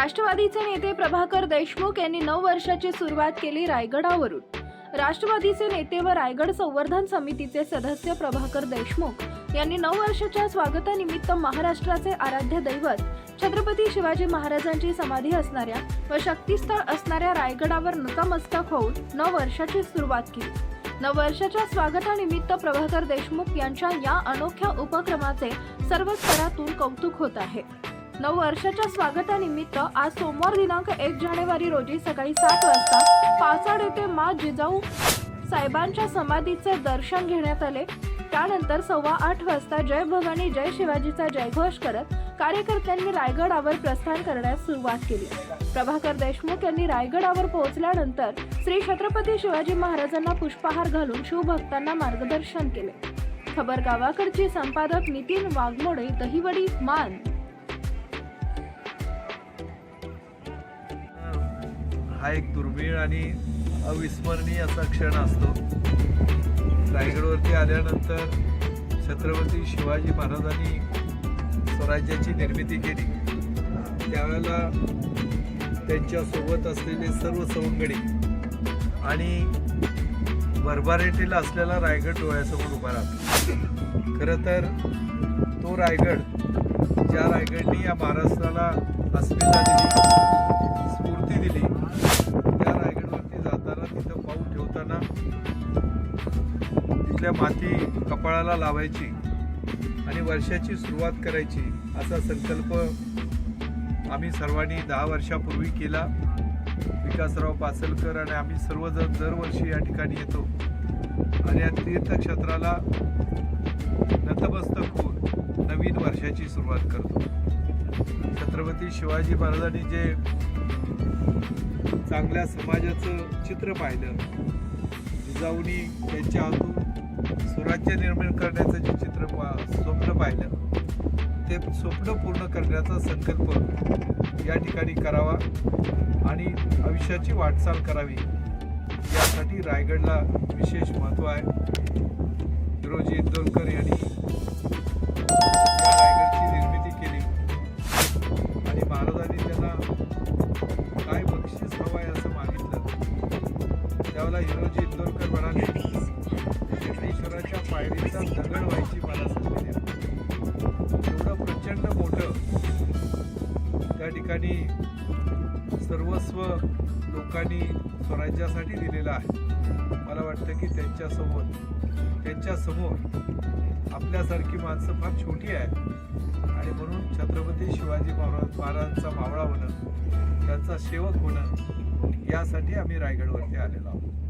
राष्ट्रवादीचे नेते प्रभाकर देशमुख यांनी नऊ वर्षाची सुरुवात केली रायगडावरून. राष्ट्रवादीचे नेते व रायगड संवर्धन समितीचे सदस्य प्रभाकर देशमुख यांनी नऊ वर्षाच्या स्वागतानिमित्त महाराष्ट्राचे आराध्य दैवत छत्रपती शिवाजी महाराजांची समाधी असणाऱ्या व शक्तीस्थळ असणाऱ्या रायगडावर नतमस्तक होऊन नऊ वर्षाची सुरुवात केली. नव वर्षाच्या स्वागतानिमित्त प्रभाकर देशमुख यांच्या या अनोख्या उपक्रमाचे सर्व स्तरातून कौतुक होत आहे. नऊ वर्षाच्या स्वागतानिमित्त आज सोमवार दिनांक एक जानेवारी रोजी सकाळी सात वाजता पावसाड येथे मा जिजाऊ साहेबांच्या समाधीचे दर्शन घेण्यात आले. त्यानंतर सव्वा आठ वाजता जय भवानी जय शिवाजीचा जयघोष करत कार्यकर्त्यांनी रायगडावर प्रस्थान करण्यास सुरुवात केली. प्रभाकर देशमुख यांनी रायगडावर पोहोचल्यानंतर श्री छत्रपती शिवाजी महाराजांना पुष्पहार घालून शिवभक्तांना मार्गदर्शन केले. खबर गावाकडची संपादक नितीन वाघमोडे दहिवडी मान. हा एक दुर्मिळ आणि अविस्मरणीय असा क्षण असतो. रायगडवरती आल्यानंतर छत्रपती शिवाजी महाराजांनी स्वराज्याची निर्मिती केली. त्यावेळेला त्यांच्यासोबत असलेले सर्व सवंगडी आणि भरभराटीला असलेला रायगड डोळ्यासमोर उभा राहतो. खरं तर तो रायगड ज्या रायगडनी या महाराष्ट्राला अस्मिता दिली तिथल्या माती कपाळाला लावायची आणि वर्षाची सुरुवात करायची असा संकल्प आम्ही सर्वांनी दहा वर्षापूर्वी केला. विकासराव पासलकर आणि आम्ही सर्वजण दरवर्षी या ठिकाणी येतो. आणि या तीर्थक्षेत्राला नतमस्तक होऊन नवीन वर्षाची सुरुवात करतो. छत्रपती शिवाजी महाराजांनी जे चांगल्या समाजाचं चित्र पाहिलं जिजाऊनी त्यांच्या हातून स्वराज्य निर्माण करण्याचं जे चित्र पा स्वप्न पाहिलं ते स्वप्न पूर्ण करण्याचा संकल्प या ठिकाणी करावा आणि आयुष्याची वाटचाल करावी. यासाठी रायगडला विशेष महत्त्व आहे. हिरोजी इंदोलकर यांनी रायगडची निर्मिती केली. आणि महाराजांनी त्यांना काय बक्षीस हवं आहे असं मागितलं. त्यावेळेला हिरोजी ठिकाणी सर्वस्व लोकांनी स्वराज्यासाठी दिलेलं आहे. मला वाटतं की त्यांच्यासमोर त्यांच्यासमोर आपल्यासारखी माणसं फार छोटी आहे आणि म्हणून छत्रपती शिवाजी महाराज महाराजांचा मावळा होणं त्यांचा सेवक होणं यासाठी आम्ही रायगडवरती आलेलो आहोत.